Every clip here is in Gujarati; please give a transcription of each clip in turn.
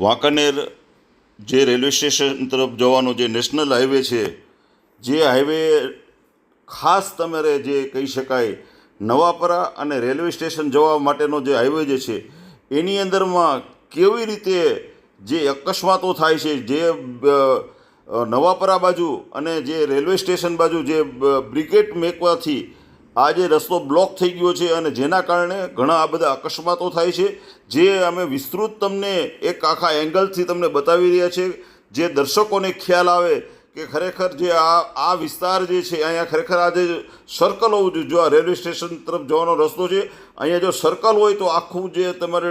વાંકાનેર જે રેલવે સ્ટેશન તરફ જવાનો જે નેશનલ હાઈવે છે, જે હાઈવે ખાસ તમારે જે કહી શકાય નવાપરા અને રેલવે સ્ટેશન જવા માટેનો જે હાઈવે જે છે, એની અંદરમાં કેવી રીતે જે અકસ્માતો થાય છે, જે નવાપરા બાજુ અને જે રેલવે સ્ટેશન બાજુ જે બ્રિગેડ મેકવાથી આ જે રસ્તો બ્લોક થઈ ગયો છે અને જેના કારણે ઘણા આ બધા અકસ્માતો થાય છે, જે અમે વિસ્તૃત તમને એક આખા એંગલથી તમને બતાવી રહ્યા છે. જે દર્શકોને ખ્યાલ આવે કે ખરેખર જે આ આ વિસ્તાર જે છે, અહીંયા ખરેખર આ જે સર્કલ હોવું જોઈએ જો આ રેલવે સ્ટેશન તરફ જવાનો રસ્તો છે અહીંયા જો સર્કલ હોય તો આખું જે તમારે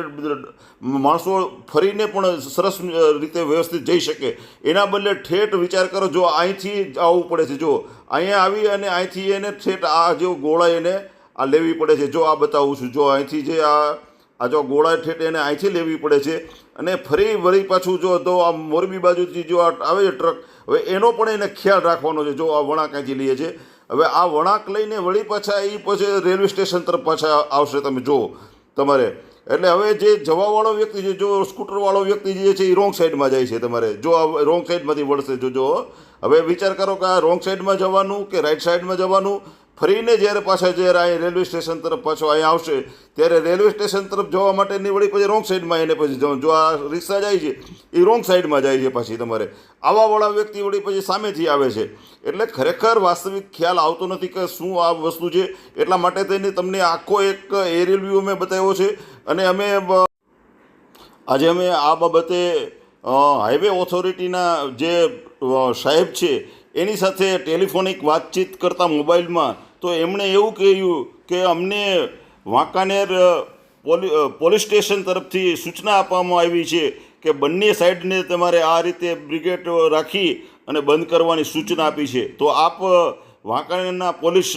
માણસો ફરીને પણ સરસ રીતે વ્યવસ્થિત જઈ શકે. એના બદલે ઠેઠ વિચાર કરો, જો અહીંથી આવવું પડે છે, જો અહીંયા આવી અને અહીંથી એને ઠેઠ આ જો ગોળાઈ એને આ લેવી પડે છે. જો આ બતાવું છું, જો અહીંથી જે આ આ જો ગોળા ઠેઠ એને અહીંથી લેવી પડે છે અને ફરી વળી પાછું જો તો આ મોરબી બાજુથી જો આ આવે છે ટ્રક, હવે એનો પણ એને ખ્યાલ રાખવાનો છે, જો આ વળાંક અહીંથી લઈએ છે. હવે આ વળાંક લઈને વળી પાછા એ પછી રેલવે સ્ટેશન તરફ પાછા આવશે તમે જુઓ તમારે. એટલે હવે જે જવાવાળો વ્યક્તિ છે જો સ્કૂટરવાળો વ્યક્તિ જે છે એ રોંગ સાઈડમાં જાય છે તમારે. જો આ રોંગ સાઈડમાંથી વળશે જો જો હવે વિચાર કરો કે આ રોંગ સાઈડમાં જવાનું કે રાઈટ સાઈડમાં જવાનું? ફરીને જ્યારે પાછા જ્યારે અહીં રેલવે સ્ટેશન તરફ પાછો અહીં આવશે, ત્યારે રેલવે સ્ટેશન તરફ જવા માટે વળી પછી રોંગ સાઈડમાં એને પછી જો આ રિક્ષા જાય છે, એ રોંગ સાઈડમાં જાય છે પાછી તમારે. આવાવાળા વ્યક્તિ વળી પછી સામેથી આવે છે. એટલે ખરેખર વાસ્તવિક ખ્યાલ આવતો નથી કે શું આ વસ્તુ છે. એટલા માટે થઈને તમને આખો એક એરિયલ વ્યૂ અમે બતાવ્યો છે. અને અમે આજે અમે આ બાબતે હાઈવે ઓથોરિટીના જે સાહેબ છે, એની સાથે ટેલિફોનિક વાતચીત કરતા મોબાઈલમાં તો એમણે એવું કહ્યું કે અમને વાંકાનેર પોલીસ સ્ટેશન તરફથી સૂચના આપવામાં આવી છે કે બંને સાઈડને તમારે આ રીતે બ્રિગેડ રાખી અને બંધ કરવાની સૂચના આપી છે. તો આપ વાંકાનેરના પોલીસ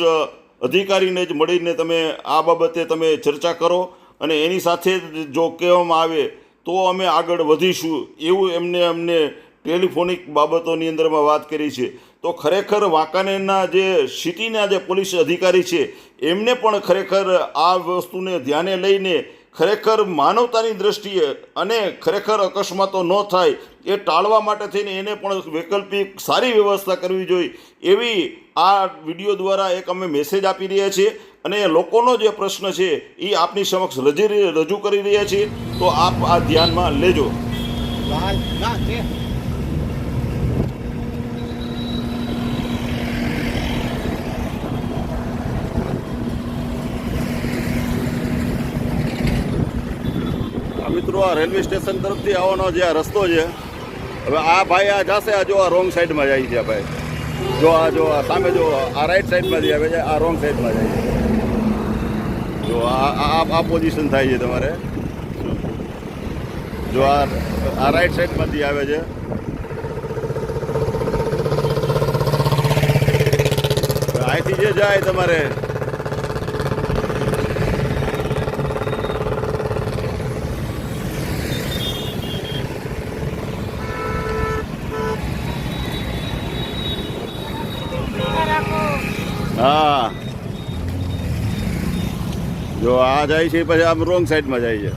અધિકારીને જ મળીને તમે આ બાબતે તમે ચર્ચા કરો અને એની સાથે જો કહેવામાં આવે તો અમે આગળ વધીશું એવું એમને અમને ટેલિફોનિક બાબતોની અંદરમાં વાત કરી છે. તો ખરેખર વાંકાનેરના જે સિટીના જે પોલીસ અધિકારી છે, એમને પણ ખરેખર આ વસ્તુને ધ્યાને લઈને ખરેખર માનવતાની દ્રષ્ટિએ અને ખરેખર અકસ્માતો ન થાય એ ટાળવા માટે થઈને એને પણ વૈકલ્પિક સારી વ્યવસ્થા કરવી જોઈએ એવી આ વીડિયો દ્વારા એક અમે મેસેજ આપી રહ્યા છીએ અને લોકોનો જે પ્રશ્ન છે એ આપની સમક્ષ રજી રજૂ કરી રહ્યા છીએ. તો આપ આ ધ્યાનમાં લેજો લાલ ના તે આ મિત્રો, આ રેલવે સ્ટેશન તરફથી આવવાનો જે આ રસ્તો છે, હવે આ ભાઈ આ જશે, આ જો આ રોંગ સાઈડમાં જાય છે ભાઈ. જો આ જો આ સામે જો આ રાઈટ સાઈડમાંથી આવે છે, આ રોંગ સાઈડમાં જાય છે. જો આ આ પોઝિશન થાય છે તમારે. જો આ આ રાઈટ સાઈડમાંથી આવે છે. અહીંથી જે જાય તમારે આ જાય છે, પછી આમ રોંગ સાઈડમાં જાય છે.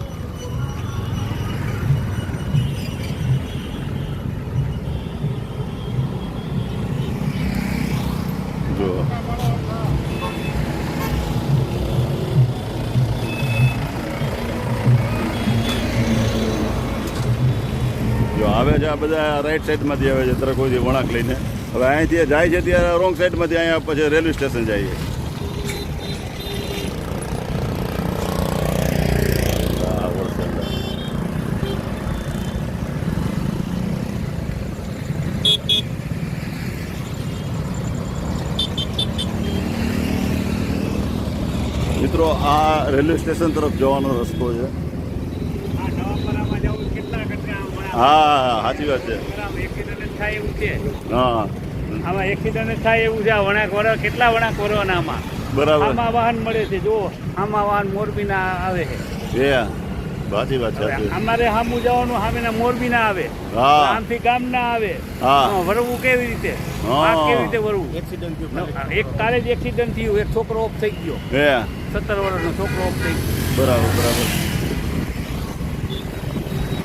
આવે છે આ બધા રાઈટ સાઈડમાંથી આવે છે, તરફ કોઈ વળાંક લઈને. હવે અહીંથી જાય છે, ત્યારે રોંગ સાઈડમાંથી અહીંયા પછી રેલવે સ્ટેશન જાય છે આ વળસંગ. મિત્રો આ રેલવે સ્ટેશન તરફ જવાનો રસ્તો છે. આ જવું કેટલા હા સાચી વાત છે. આમ એવું છે હા. આમાં એક્સિડન્ટ થાય એવું છે આ વણાક વર કેટલા વણાક વરવાના આમાં? બરાબર. આમાં વાહન મળે છે જો આમાં વાહન મોરબીના આવે છે. સાચી વાત છે. અમારે સામું જવાનું સામેના મોરબીના આવે. હા. આમથી ગામના આવે. હા. હા, વરવું કેવી રીતે? કેવી રીતે વરવું? એક કાલે જ એક્સિડન્ટ થયું એક છોકરો ઓફ થઈ ગયો. સત્તર વર્ષનો છોકરો બરાબર બરાબર.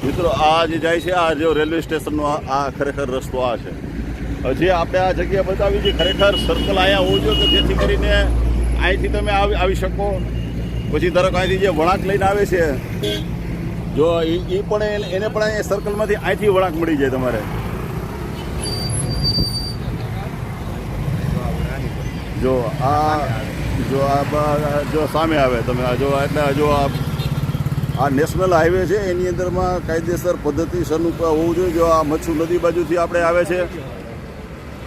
મિત્રો, આ જે જાય છે, આ જો રેલવે સ્ટેશનનો આ- ખરેખર રસ્તો આ છે. હજી આપણે આ જગ્યા બતાવી છે ખરેખર સર્કલ અહીંયા હોવું જોઈએ કે જેથી કરીને અહીંથી તમે આવી શકો. પછી ધારો અહીંથી જે વળાંક લઈને આવે છે, જો એ એ પણ એને- પણ અહીંયા સર્કલમાંથી અહીંથી વળાંક મળી જાય તમારે. જો આ જો આ જો સામે આવે તમે. આ જો એટલે જો આ આ નેશનલ હાઈવે છે એની અંદરમાં કાયદેસર પદ્ધતિસરનું હોવું જોઈએ. જો આ મચ્છુ નદી બાજુથી આપણે આવે છે.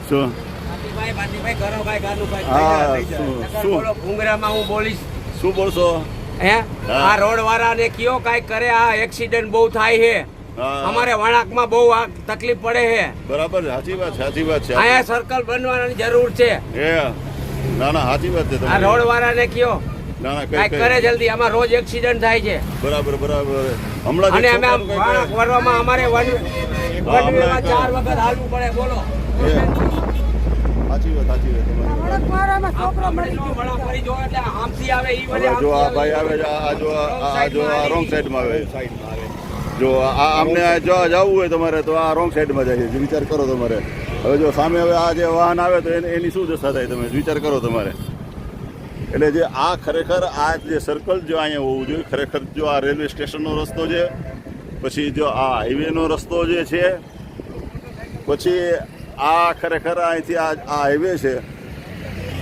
શું હા, શું- ભૂંગરામાં બોલીશ. શું બોલશો? હે? આ રોડ વાળાને કયો કાંઈ કરે આ એક્સિડન્ટ બહુ થાય છે. અમારે વણાકમાં બહુ આ તકલીફ પડે છે. બરાબર સાચી વાત સાચી વાત છે. અહીંયા સર્કલ બનવાની જરૂર છે. ના ના સાચી વાત છે આ. રોડ વાળાને કયો? ના ના કઈ કરે જલ્દી આમાં રોજ એક્સિડન્ટ થાય છે. બરાબર બરાબર. હમણાં અને જે અમે આમ અમારે વન ચાર વખત હાલવું પડે બોલો. સાચી વાત સાચી વાત તમારી. આમ હમણાં વણાક ફરી જોવો એટલે આમથી આવે ઈ વળી જો આ આમથી ભાઈ આવે. આવે આ જો આ- જો આ side માં રોંગ સાઈડમાં આવે. જો આ અમને જો જવું હોય તમારે તો આ રોંગ સાઈડમાં જાય છે. વિચાર કરો તમારે. હવે જો સામે હવે આ જે વાહન આવે તો એની શું દશા થાય તમે? વિચાર કરો તમારે. એટલે જે આ ખરેખર આ જે સર્કલ જો અહીંયા હોવું જોઈએ, ખરેખર જો આ રેલવે સ્ટેશનનો રસ્તો છે, પછી જો આ હાઈવેનો રસ્તો જે છે, પછી આ ખરેખર અહીંથી આ હાઈવે છે,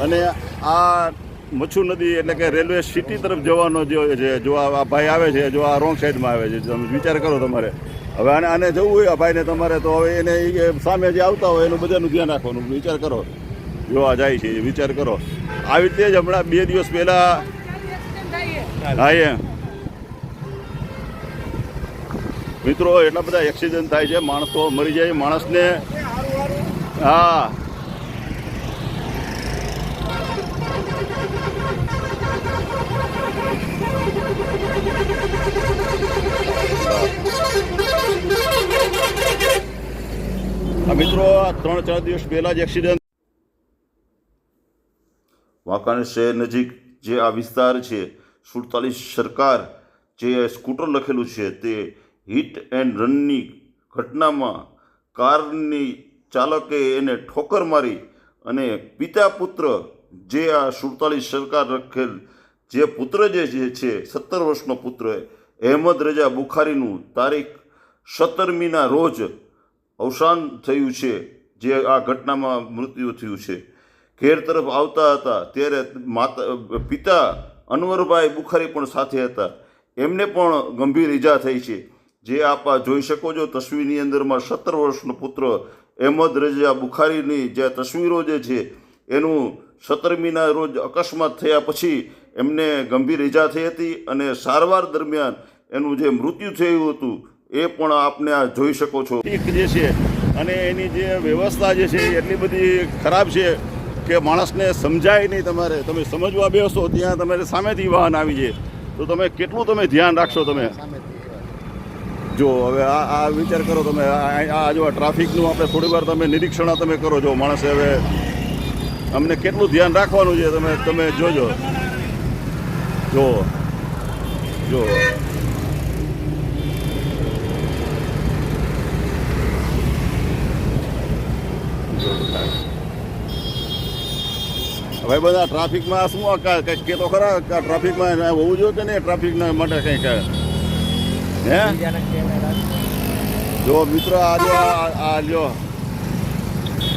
અને આ મચ્છુ નદી એટલે કે રેલવે સિટી તરફ જવાનો જે છે, જો આ ભાઈ આવે છે, જો આ રોંગ સાઈડમાં આવે છે, તમે વિચાર કરો તમારે. હવે આને આને જવું હોય આ ભાઈને તમારે, તો હવે એને સામે જે આવતા હોય એનું બધાનું ધ્યાન રાખવાનું. વિચાર કરો. જોવા જાય છે, વિચાર કરો. આવી રીતે જ હમણાં બે દિવસ પહેલા હા એ મિત્રો, એટલા બધા એક્સિડન્ટ થાય છે, માણસો મરી જાય, માણસને હા. મિત્રો ત્રણ ચાર દિવસ પહેલા જ એક્સિડન્ટ વાંકાનેર શહેર નજીક જે આ વિસ્તાર છે, સુડતાલીસ સરકાર જે સ્કૂટર લખેલું છે તે હિટ એન્ડ રનની ઘટનામાં કારની ચાલકે એને ઠોકર મારી અને પિતા પુત્ર જે આ સુડતાલીસ સરકાર લખેલ જે પુત્ર જે છે સત્તર વર્ષનો પુત્ર, અહેમદ રજા બુખારીનું તારીખ સત્તરમીના રોજ અવસાન થયું છે, જે આ ઘટનામાં મૃત્યુ થયું છે. ઘેર તરફ આવતા હતા ત્યારે માતા, પિતા અનવરભાઈ બુખારી પણ સાથે હતા. એમને પણ ગંભીર ઈજા થઈ છે. જે આપ જોઈ શકો છો, તસવીરની અંદરમાં સત્તર વર્ષનો પુત્ર અહેમદ રજા બુખારીની જે તસવીરો જે છે, એનું સત્તરમીના રોજ અકસ્માત થયા પછી એમને ગંભીર ઈજા થઈ હતી અને સારવાર દરમિયાન એનું જે મૃત્યુ થયું હતું એ પણ આપને આ જોઈ શકો છો. જે છે, અને એની જે વ્યવસ્થા જે છે એટલી બધી ખરાબ છે કે માણસને સમજાય નહીં તમારે. તમે સમજવા બેસો, ત્યાં તમારે સામેથી વાહન આવી જાય. તો તમે કેટલું તમે ધ્યાન રાખશો તમે? જો, હવે આ આ વિચાર કરો તમે. આ જો ટ્રાફિકનું આપણે થોડી વાર તમે નિરીક્ષણ તમે કરો છો માણસે હવે અમને કેટલું ધ્યાન રાખવાનું છે તમે તમે જોજો. જો જો. હવે બધા ટ્રાફિકમાં શું આ કા- તો ખરા? ટ્રાફિકમાં હોવું જોઈએ કે નહીં? ટ્રાફિકના માટે કંઈક, હે? જો મિત્ર, આ જો આ આ લ્યો.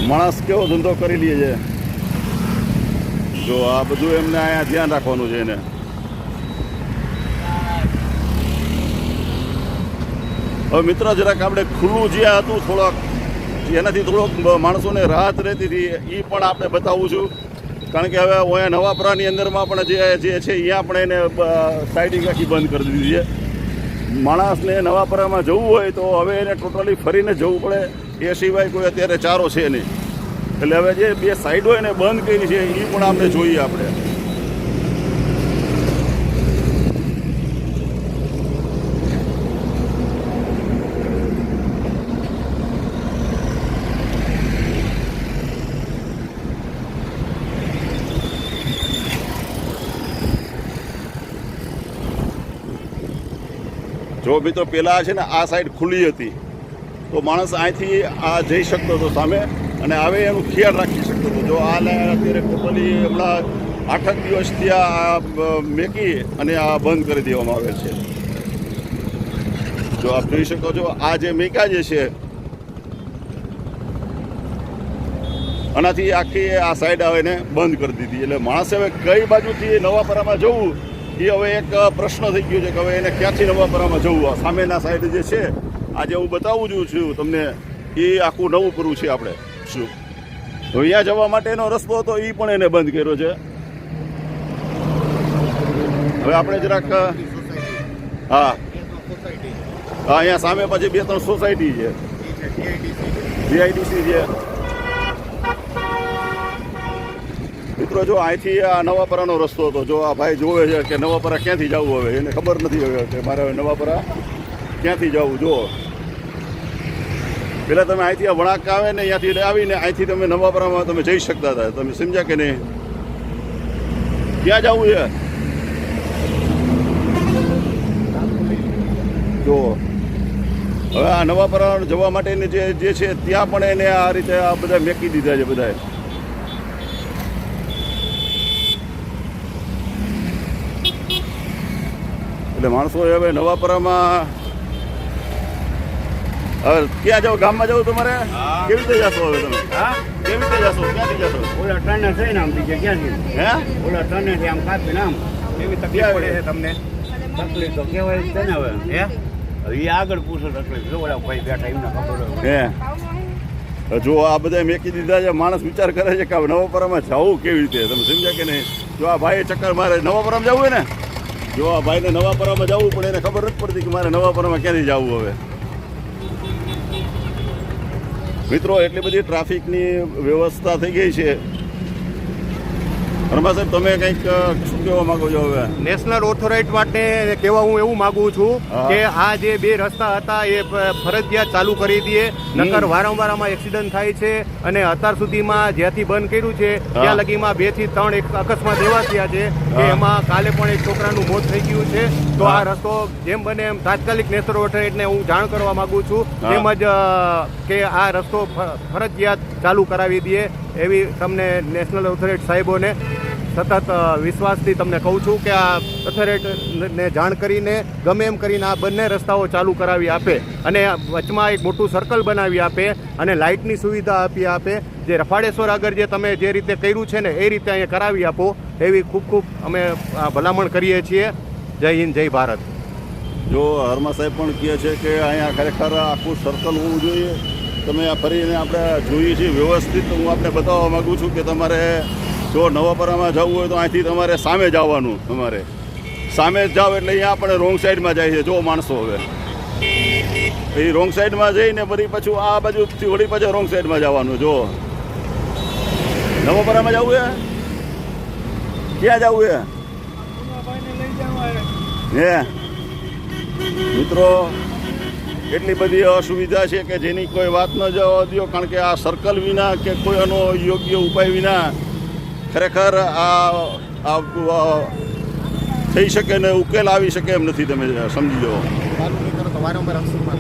માણસ કેવો ધંધો કરી લે છે. જો આ બધું એમને અહીંયા ધ્યાન રાખવાનું છે એને. હવે મિત્ર, જરાક આપણે ખુલ્લું જે હતું થોડોક, એનાથી થોડોક માણસોને રાહત રહેતી હતી. એ પણ આપણે બતાવું છું. કારણ કે હવે અહીંયા નવાપરાની અંદરમાં પણ જે જે છે અહીંયા પણ એને સાઇડિંગ આખી બંધ કરી દીધી છે. માણસને નવાપરામાં જવું હોય તો હવે એને ટોટલી ફરીને જવું પડે. એ સિવાય કોઈ અત્યારે ચારો છે નહીં. એટલે હવે જે બે સાઈડો એને બંધ કરી છે એ પણ આપણે જોઈએ આપણે. જો મિત્રો પહેલાં છે ને આ સાઈડ ખુલ્લી હતી, તો માણસ અહીંથી આ જઈ શકતો હતો સામે અને આવે એનું ખ્યાલ રાખી શકતો હતો. જો આ અત્યારે ટોટલી હમણાં આઠક દિવસથી આ મેકી અને આ બંધ કરી દેવામાં આવે છે. જો આપ જોઈ શકો છો, આ જે મેકા જે છે, આનાથી આખી આ સાઈડ આવે ને બંધ કરી દીધી. એટલે માણસે હવે કઈ બાજુથી નવાપરામાં જવું એ હવે એક પ્રશ્ન થઈ ગયો છે કે હવે એને ક્યાંથી નવાપરામાં જવું? સામેના સાઈડ જે છે આજે હું બતાવું છું છું તમને એ આખું નવું પૂરું છે આપણે. શું? તો અહીંયા જવા માટેનો રસ્તો હતો એ પણ એને બંધ કર્યો છે. હવે આપણે જરાક હા. હા અહીંયા સામે પછી બે ત્રણ સોસાયટી છે. જીઆઈડીસી છે. મિત્રો, જો અહીંથી આ નવાપરાનો રસ્તો હતો, જો આ ભાઈ જોવે છે કે નવાપરા ક્યાંથી જવું હવે, એને ખબર નથી હવે કે મારે હવે નવાપરા ક્યાંથી જવું જો પહેલાં તમે અહીંથી આ વળાંક આવે ને અહીંયાથી આવીને અહીંથી તમે નવાપરામાં તમે જઈ શકતા હતા. તમે સમજ્યા કે નહીં? ક્યાં જવું છે? જો હવે આ નવાપરા જવા માટેની જે જે છે, ત્યાં પણ એને આ રીતે આ બધા મેકી દીધા છે બધાએ એટલે માણસો હવે નવાપરામાં હવે ક્યાં જાવ ગામમાં જાવ તમારે? કેવી રીતે જશો હવે તમે? હા? કેવી રીતે જશો? ક્યાંથી જશો? ઓલા ટર્ન છે ને આમ બીજે ક્યાંથી? હે? ઓલા ટ્રેનેથી આમ કાપીને આમ. એવી તકલીફ પડે છે તમને? તકલીફ તો કહેવાય છે ને હવે. હે? હવે એ આગળ પૂછો તકલીફ. જો ઓલા ભાઈ બેઠા એમને ખબર હે? જો આ બધા મેકી દીધા છે માણસ વિચાર કરે છે કે નવાપરામાં જવું કેવી રીતે? તમે સમજ્યા કે નહીં? જો આ ભાઈ ચક્કર મારે નવાપરામાં જવું હોય ને? જો આ ભાઈને નવાપરામાં જવું પણ એને ખબર નથી પડતી કે મારે નવાપરામાં ક્યાંથી જવું હવે. મિત્રો, એટલી બધી ટ્રાફિકની વ્યવસ્થા થઈ ગઈ છે. રમા સાહેબ તમે કંઈક શું કહેવા માંગો છો હવે? નેશનલ ઓથોરાઇટ માટે કહેવા હું એવું માંગુ છું કે આ જે બે રસ્તા હતા એ ફરજિયાત ચાલુ કરી દઈએ. નકર વારંવાર આમાં એક્સિડન્ટ થાય છે અને અત્યાર સુધીમાં જ્યાંથી બંધ કર્યું છે ત્યાં લગીમાં બેથી ત્રણ એક અકસ્માત એવા થયા છે કે એમાં કાલે પણ એક છોકરાનું મોત થઈ ગયું છે. તો આ રસ્તો જેમ બને એમ તાત્કાલિક નેશનલ ઓથોરાઇટને હું જાણ કરવા માંગુ છું. તેમજ કે આ રસ્તો ફરજિયાત ચાલુ કરાવી દઈએ. એવી તમને નેશનલ ઓથોરિટી સાહેબોને સતત વિશ્વાસથી તમને કહું છું કે આ ઓથોરિટીને જાણ કરીને, ગમે એમ કરીને આ બંને રસ્તાઓ ચાલુ કરાવી આપે અને વચમાં એક મોટું સર્કલ બનાવી આપે અને લાઇટની સુવિધા આપી આપે. જે રફાડેશ્વર આગળ જે તમે જે રીતે કર્યું છે ને એ રીતે અહીંયા કરાવી આપો એવી ખૂબ ખૂબ અમે ભલામણ કરીએ છીએ. જય હિન્દ, જય ભારત. જો હરમા સાહેબ પણ કહે છે કે અહીંયા ખરેખર આખું સર્કલ હોવું જોઈએ. તમે આ ફરીને આપણે જોઈએ છીએ વ્યવસ્થિત હું આપણે બતાવવા માગું છું કે તમારે જો નવાપરામાં જવું હોય તો અહીંથી તમારે સામે જવાનું તમારે. સામે જ જાઓ એટલે અહીંયા આપણે રોંગ સાઈડમાં જાય છે. જો માણસો હવે. એ રોંગ સાઈડમાં જઈને ફરી પાછું આ બાજુથી વળી પાછું રોંગ સાઈડમાં જવાનું જો. નવાપરામાં જવું છે ક્યાં જવું છે હે? મિત્રો એટલી બધી અસુવિધા છે કે જેની કોઈ વાત ન જવા દો કારણ કે આ સર્કલ વિના કે કોઈ એનો યોગ્ય ઉપાય વિના ખરેખર આ થઈ શકે ને ઉકેલ આવી શકે એમ નથી તમે સમજી જાઓ.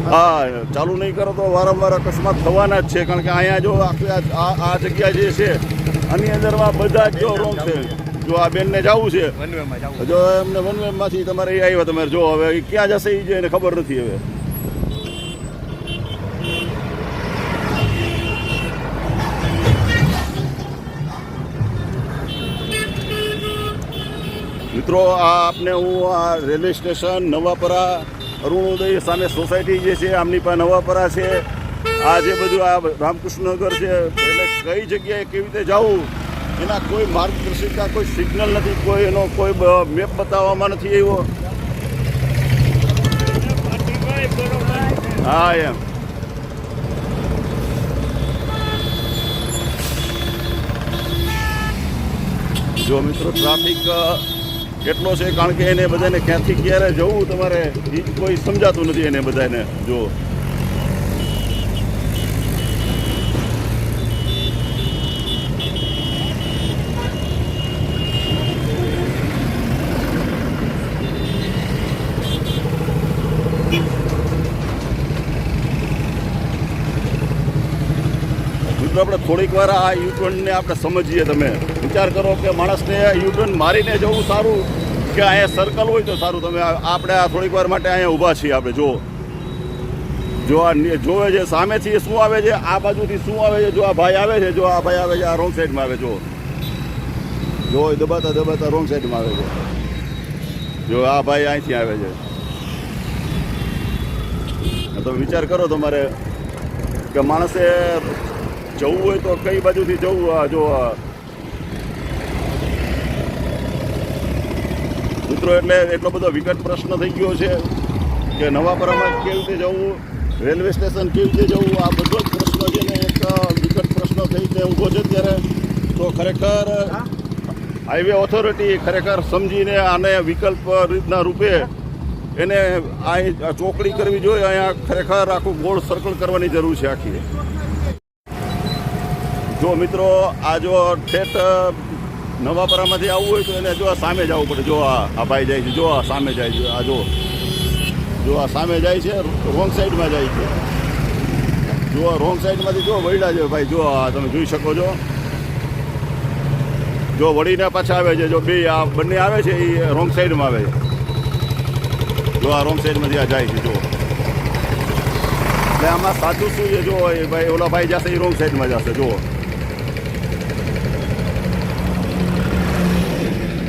હા ચાલુ નહીં કરો તો વારંવાર અકસ્માત થવાના જ છે કારણ કે અહીંયા જો આખી આ- આ આ જગ્યા જે છે આની અંદરમાં બધા જ જો રોંગ છે. જો આ બેનને જવું છે જો એમને વનવેમાંથી તમારે એ આવ્યા તમારે જો હવે ક્યાં જશે એ જે એને ખબર નથી હવે. મિત્રો, આ આપને હું આ રેલવે સ્ટેશન નવાપરા અરુણોદય સામે સોસાયટી જે છે, આમની પાસે નવાપરા છે. આ જે બધું આ રામકૃષ્ણનગર છે, એટલે કઈ જગ્યાએ કેવી રીતે જવું, એના કોઈ માર્ગદર્શિકા, કોઈ સિગ્નલ નથી, કોઈ એનો કોઈ મેપ બતાવવામાં નથી આવ્યો. હા, એમ. જો મિત્રો ટ્રાફિક કેટલો છે કારણ કે એને બધાને ક્યાંથી ક્યારે જવું તમારે કોઈ સમજાતું નથી એને બધાને, જો. આપણે થોડીક વાર આ યુટર્નને આપણે સમજીએ તમે, વિચાર કરો કે માણસને યુટર્ન મારીને જવું સારું કે અહીંયા સર્કલ હોય તો સારું? તમે આપણે આ થોડીક વાર માટે અહીંયા ઊભા છીએ આપણે જો જો આ જોવે છે સામેથી શું આવે છે? આ બાજુથી શું આવે છે? જો આ ભાઈ આવે છે, જો આ ભાઈ આવે છે, આ રોંગ સાઈડમાં આવે જો જો દબાતા દબાતા રોંગ સાઈડમાં આવે છે. જો આ ભાઈ અહીંથી આવે છે. તો વિચાર કરો તમારે કે માણસે જવું હોય તો કઈ બાજુથી જવું આ જો મિત્રો, એટલે એટલો બધો વિકટ પ્રશ્ન થઈ ગયો છે કે નવાપરામાં કેવી રીતે જવું? રેલવે સ્ટેશન કેવી રીતે જવું? આ બધો જ પ્રશ્ન છે ને, એક વિકટ પ્રશ્ન થઈ રીતે ઊભો છે ત્યારે તો ખરેખર હાઈવે ઓથોરિટી ખરેખર સમજીને આને વિકલ્પ રીતના રૂપે એને આ ચોકડી કરવી જોઈએ. અહીંયા ખરેખર આખું ગોળ સર્કલ કરવાની જરૂર છે આખી. જો મિત્રો, આ જો ઠેઠ નવાપરામાંથી આવવું હોય તો એને જો સામે જવું પડે. જો આ ભાઈ જાય છે, જો આ સામે જાય છે, આ જો. જો આ સામે જાય છે, રોંગ સાઈડમાં જાય છે. જો રોંગ સાઈડમાંથી જો વળ્યા છે ભાઈ, જો આ તમે જોઈ શકો છો. જો વળીને પાછા આવે છે, જો બે, આ બંને આવે છે, એ રોંગ સાઈડમાં આવે છે. જો આ રોંગ સાઈડમાંથી આ જાય છે, જો. એટલે આમાં સાચું શું છે, જો ભાઈ, ઓલા ભાઈ જશે, એ રોંગ સાઈડમાં જશે, જો.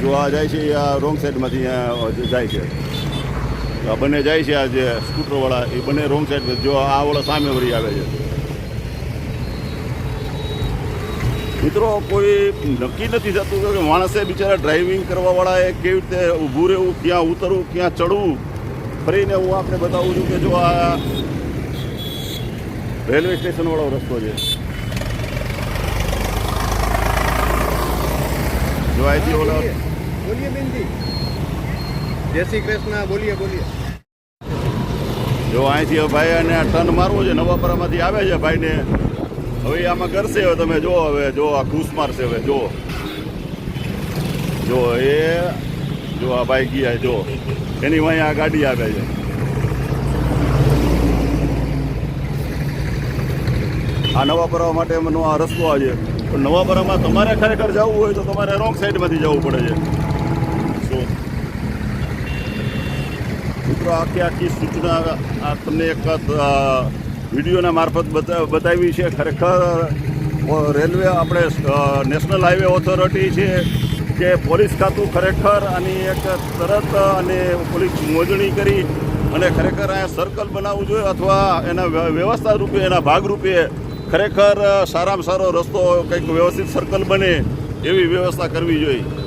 જો આ જાય છે આ રોંગ સાઈડમાંથી જાય છે. આ બંને જાય છે, આ જે સ્કૂટરવાળા એ બંને રોંગ સાઈડ જો આ વાળા સામે વળી આવે છે. મિત્રો, કોઈ નક્કી નથી થતું કે માણસે બિચારા ડ્રાઇવિંગ કરવાવાળાએ કેવી રીતે ઊભું રહેવું, ક્યાં ઉતરવું, ક્યાં ચડવું? ફરીને હું આપણે બતાવું છું કે જો આ રેલવે સ્ટેશનવાળો રસ્તો છે. જો અહીંથી ઓલો બોલીએ બેનજી જય શ્રી કૃષ્ણ, બોલીએ બોલીએ. જો અહીંથી ભાઈ અને ટર્ન મારવું છે, નવાપરામાંથી આવે છે ભાઈને. હવે આમાં કરશે હવે તમે જો હવે જો આ ઘૂસ મારશે હવે જો જો એ જો આ ભાઈ ગયા જો એની વાંહે આ ગાડી આવે છે. આ નવાપરા માટે એમનો આ રસ્તો આવે પણ નવાપરામાં તમારે ખરેખર જવું હોય તો તમારે રોંગ સાઈડમાંથી જવું પડે છે. મિત્રો આખી આખી સૂચના, આ તમને એક વિડીયોના મારફત બતા- બતાવી છે. ખરેખર રેલવે આપણે નેશનલ હાઈવે ઓથોરિટી છે કે પોલીસ ખાતું ખરેખર આની એક તરત અને પોલીસ મોજણી કરી અને ખરેખર અહીંયા સર્કલ બનાવવું જોઈએ અથવા એના વ્યવસ્થા રૂપે, એના ભાગરૂપે ખરેખર સારામાં સારો રસ્તો, કંઈક વ્યવસ્થિત સર્કલ બને એવી વ્યવસ્થા કરવી જોઈએ.